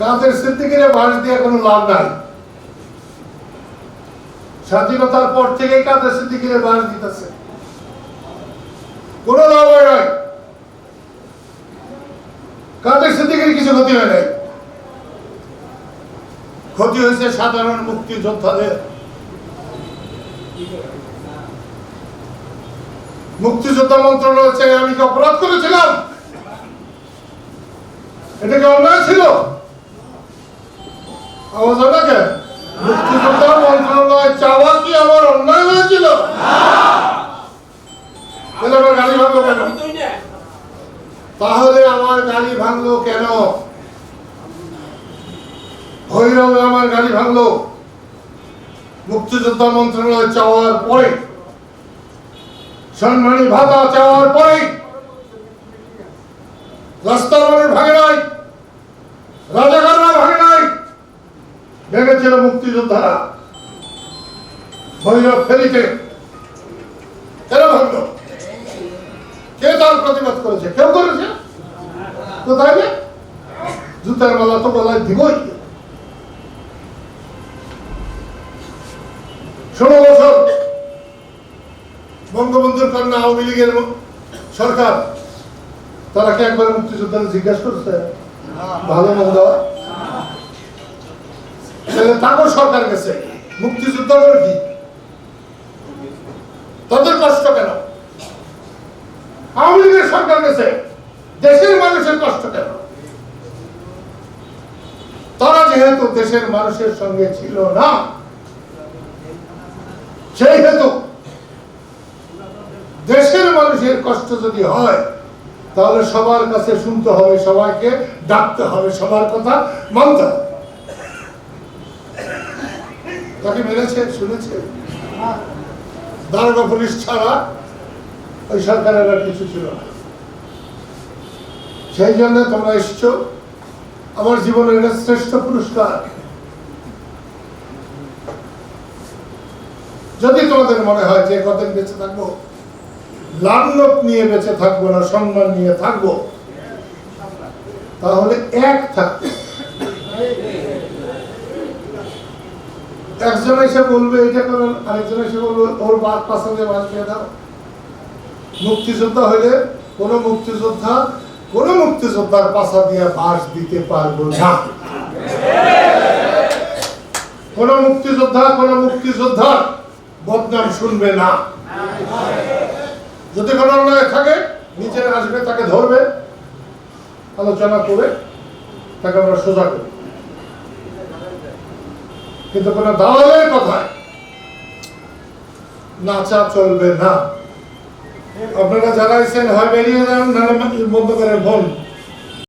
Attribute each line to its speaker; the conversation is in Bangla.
Speaker 1: কাদের সিদ্দিকের বাস দিয়ে কোনো লাভ নাই। স্বাধীনতার পর থেকে কাদের সিদ্দিকের বাস দিতেছে। কোনো লাভ হয় নাই। কাদের সিদ্দিকের কিছু ক্ষতি হয় নাই। ক্ষতি হয়েছে সাধারণ মুক্তিযোদ্ধাদের। মুক্তিযোদ্ধা মন্ত্রণালয় আমি কি অপরাধ করেছিলাম? এটা কি অন্যায় ছিল? মন্ত্রণালয় তাহলে আমার গাড়ি ভাঙলো কেন? ভৈরবে আমার গাড়ি ভাঙলো। মুক্তিযোদ্ধা মন্ত্রণালয় চাওয়ার পরে সম্মানী ভাতা চাওয়ার পরে ভেঙেছিল মুক্তিযোদ্ধারা ভৈরব ফেরিতে কে তার প্রতিবাদ করেছে? কেউ করেছে? কোথায় রে? জুতার মালা তো গলায় দিবই। ষোলো বছর বঙ্গবন্ধুর কন্যা আওয়ামী লীগের সরকার, তারা কি একবার মুক্তিযোদ্ধারা জিজ্ঞাসা করছে? ভালো মন্দ তারও সরকার গেছে মুক্তিযোদ্ধাদের কি? তাদের কষ্ট কেন? আওয়ামী লীগের সরকার গেছে দেশের মানুষের কষ্ট কেন? তারা যেহেতু দেশের মানুষের সঙ্গে ছিল না সেই হেতু দেশের মানুষের কষ্ট যদি হয়, তাহলে সবার কাছে শুনতে হবে, সবাইকে ডাকতে হবে, সবার কথা মানতে হবে। তাকে মেরেছে, শুনেছে? দারোগা পুলিশ ছাড়া ওই সরকারের আর কিছু ছিল না। সেই জন্য তোমরা এসছো। আমার জীবনের এটা শ্রেষ্ঠ পুরস্কার। যদি তোমাদের মনে হয় যে কদিন বেঁচে থাকব লাভলোক নিয়ে বেঁচে থাকব না, সম্মান নিয়ে থাকব, তাহলে এক থাকবে একজন এসে বলবে এটা করেন আরেকজন এসে বলবে, ওর বাদ পাশে বাস দিয়ে দাও। মুক্তিযোদ্ধা হলে কোন মুক্তিযোদ্ধা, কোন মুক্তিযোদ্ধার পাশা দিয়ে বাস দিতে পারব না। কোন মুক্তিযোদ্ধা, কোন মুক্তিযোদ্ধার বদনাম শুনবে না। যদি কোনো অন্যায় থাকে, নিচে আসবে, তাকে ধরবে, আলোচনা করে তাকে আমরা সোজা করি। কিন্তু কোনো দালালের কথায় নাচা চলবে না। আপনারা জানাইছেন হয় বেরিয়ে যান, নাহলে বন্ধ করে ফোন